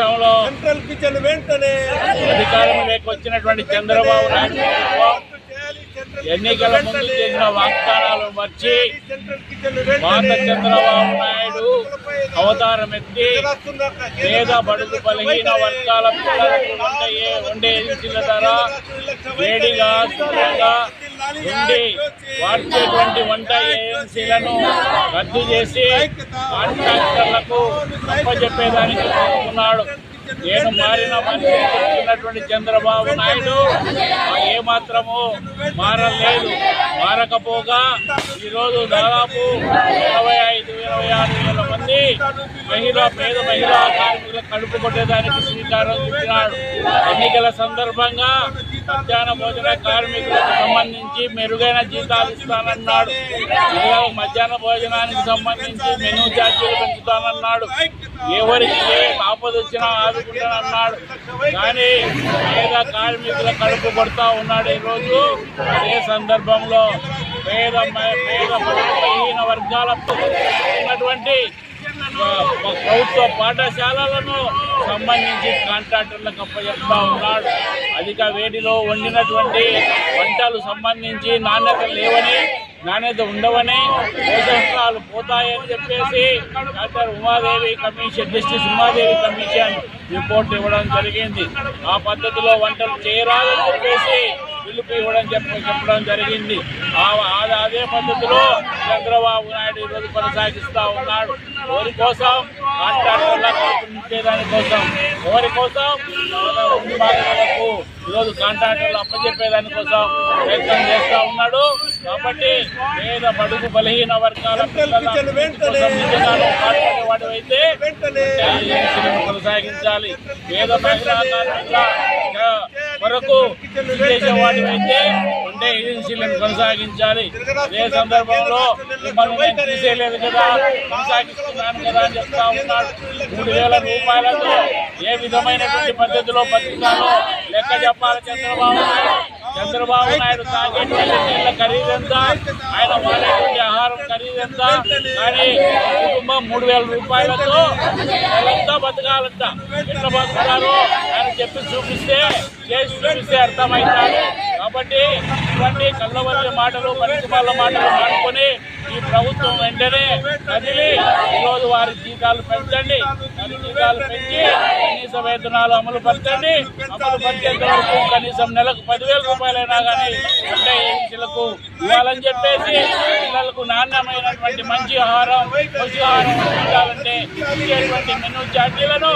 రాష్ట్రంలో central kitchen వెంటనే అధికారంలోకి వచ్చినటువంటి చంద్రబాబు నాయుడు ఎన్నికల ముందు చేసిన వాగ్దానాలు మర్చి వెంటనే చంద్రబాబు నాయుడు అవతారం ఎత్తి పేద బడుగు బలహీన వర్గాల పిల్లలకు ఏ- వండే ఏజెన్సీల ద్వారా వేడిగా శుభ్రంగా ఉండి వార్చేటువంటి వంట ఏజెన్సీలను రద్దు చేసి కాంట్రాక్టర్లకు అప్పచెప్పేదానికి ఉన్నాడు నేను మారిన మనిషి చెప్తున్నటువంటి చంద్రబాబు నాయుడు. ఏ మాత్రము మారలేదు. మారకపోగా ఈరోజు దాదాపు ఇరవై ఐదు ఇరవై ఆరు వేల మహిళ పేద మహిళా కార్మికులకు కడుపు కొట్టేదానికి శ్రీకారం చుట్టినాడు ఎన్నికల సందర్భంగా మధ్యాహ్న భోజన కార్మికులకు సంబంధించి మెరుగైన జీతాలు ఇస్తానన్నాడు. పిల్లలకు మధ్యాహ్న భోజనానికి సంబంధించి మెనూ ఛార్జీలు పెంచుతానన్నాడు. ఎవరికి ఏ ఆపద వచ్చినా ఆదుకుంటానన్నాడు. కానీ పేద కార్మికుల కడుపు కొడతా ఉన్నాడు ఈరోజు. అదే సందర్భంలో పేద పేద బలహీన వర్గాల ఉన్నటువంటి ప్రభుత్వ పాఠశాలలను సంబంధించి కాంట్రాక్టర్లకు అప్పచెప్తా ఉన్నాడు. అధిక వేడిలో వండినటువంటి వంటలు సంబంధించి నాణ్యత లేవని నాణ్యత ఉండవని పోషకాలు పోతాయని చెప్పేసి doctor Umadevi commission justice Umadevi commission report ఇవ్వడం జరిగింది. ఆ పద్ధతిలో వంటలు చేయరాదని చెప్పేసి పిలుపు ఇవ్వడం చెప్ప చెప్పడం జరిగింది. ఆ- అదే పద్ధతిలో చంద్రబాబు నాయుడు ఈరోజు కొనసాగిస్తా ఉన్నాడు. ఎవరి కోసం? కాంట్రాక్టర్లకు కోసం. ఎవరి కోసం? మార్గాలకు ఈరోజు కాంట్రాక్టర్లు అప్పచెప్పేదాని కోసం ప్రయత్నం చేస్తా ఉన్నాడు. కాబట్టి పేద బడుగు బలహీన వర్గాల అయితే కొనసాగించాలి. పేద మహిళా కొరకు చేసేవాడి అయితే ఉండే ఏజెన్సీలను కొనసాగించాలి. అదే సందర్భంలో మిమ్మల్ని నేను తీసేయలేదు కదా కొనసాగిస్తున్నాను కదా అని చెప్తా ఉన్నాడు. మూడు వేల రూపాయలతో ఏ విధమైనటువంటి పద్ధతిలో బతుకుతానో లెక్క చెప్పాలి చంద్రబాబు చంద్రబాబు నాయుడు తాగేటువంటి నీళ్ళ ఖరీదెంత ఆయన వాడేటువంటి ఆహారం ఖరీదెంత కానీ మూడు వేల రూపాయలతో వాళ్ళంతా బతకాలంట? ఎట్లా బతుకుతారో అని చెప్పి చూపిస్తే చేసి చూపిస్తే అర్థమవుతారు కాబట్టి ఇవన్నీ కళ్ళవల్లి మాటలు పరిశ్రమల మాటలు మానుకొని ఈ ప్రభుత్వం వెంటనే కదిలి ఈరోజు వారి జీతాలు పెంచండి. వారి జీతాలు పెంచి కనీస వేతనాలు అమలు పరచండి. అమలు పరిచేంత వరకు కనీసం నెలకు పదివేల రూపాయలైనా కానీ అంటే ఏజీలకు ఇవ్వాలని చెప్పేసి పిల్లలకు నాణ్యమైనటువంటి మంచి ఆహారం పశుహారం అందించాలంటే ఇచ్చేటువంటి మెనూ ఛార్జీలను